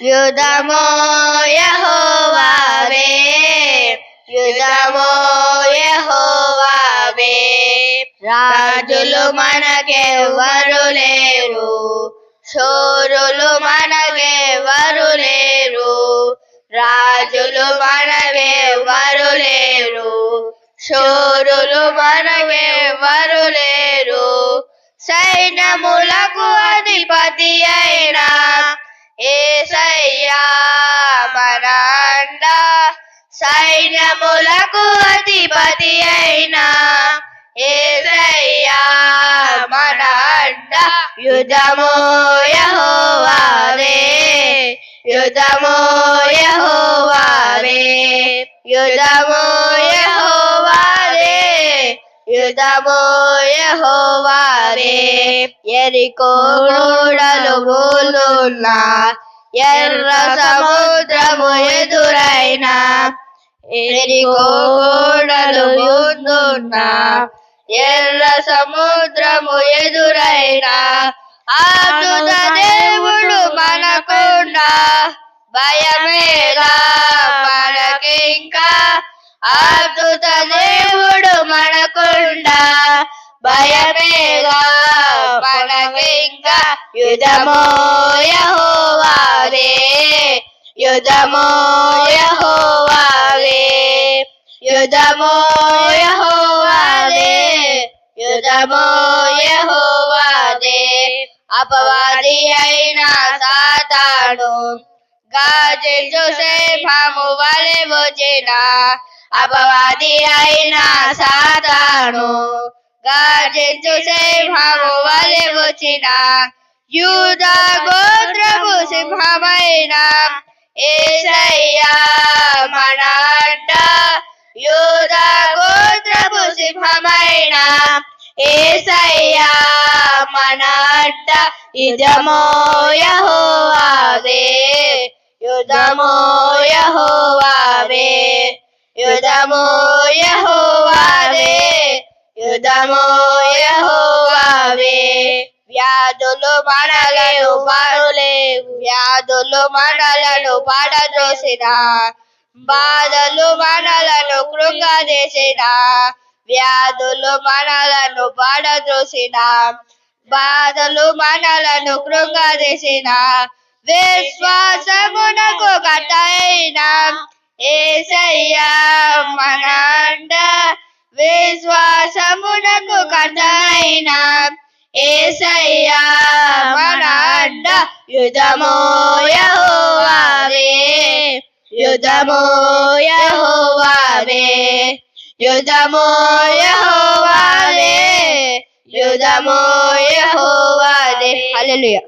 యుధమో యహోవావే యుధమో యహోవావే రాజులు మనకెవ్వరు లేరు శోరులు మనకెవ్వరు లేరు రాజులు మనకెవ్వరు లేరు శోరులు మనకెవ్వరు లేరు సైన్యములకు అధిపతి అయినా సైన్యములకు అధిపతి అయినా ఏసయ్యా. మన అడ్డ యుధమో యహోవావే యుధమో యహోవావే యుధమో యహోవావే యుధమో యహోవావే ఎరికో బోలున్నా ఎర్ర సముద్రము ఎదురైనా ఎరికో గోడలు ఎర్ర సముద్రము ఎదురైనా ఆదుత దేవుడు మనకుండా భయమేలా మనకింకా ఆదుత దేవుడు మనకుండా భయమేలా మనకింకా యుధమో యహోవావే యుధమో యహో యుధమో యహోవావే యుధమో యహోవాదే అపవాది అయిన సాతాను గాజు సింహము వలె వచ్చిన అపవాది అయిన సాతాను గాజు సింహము వలె వచ్చిన యూద గోత్రపు సింహమైన ఏసయ్యా ఏసయ్యా మన అడ్డ యుధమో యహోవావే యుధమో యహోవావే యుధమో యహోవావే యుధమో యహోవావే. వ్యాధులు మనలను పరులేవు వ్యాధులు మనలను పడద్రోసిన బాధలు మనలను చేసినా వ్యాధులు మనలను పడద్రోసిన బాధలు మనలను కృంగదీసిన విశ్వాసమునకు కట్టైన ఏసయ్యా మన విశ్వాసమునకు కట్టైన ఏసయ్యా మన అండ యుధమో యహోవావే యుధమో యహోవావే. యుధమో యహోవావే యుధమో యహోవాదే హల్లెలూయా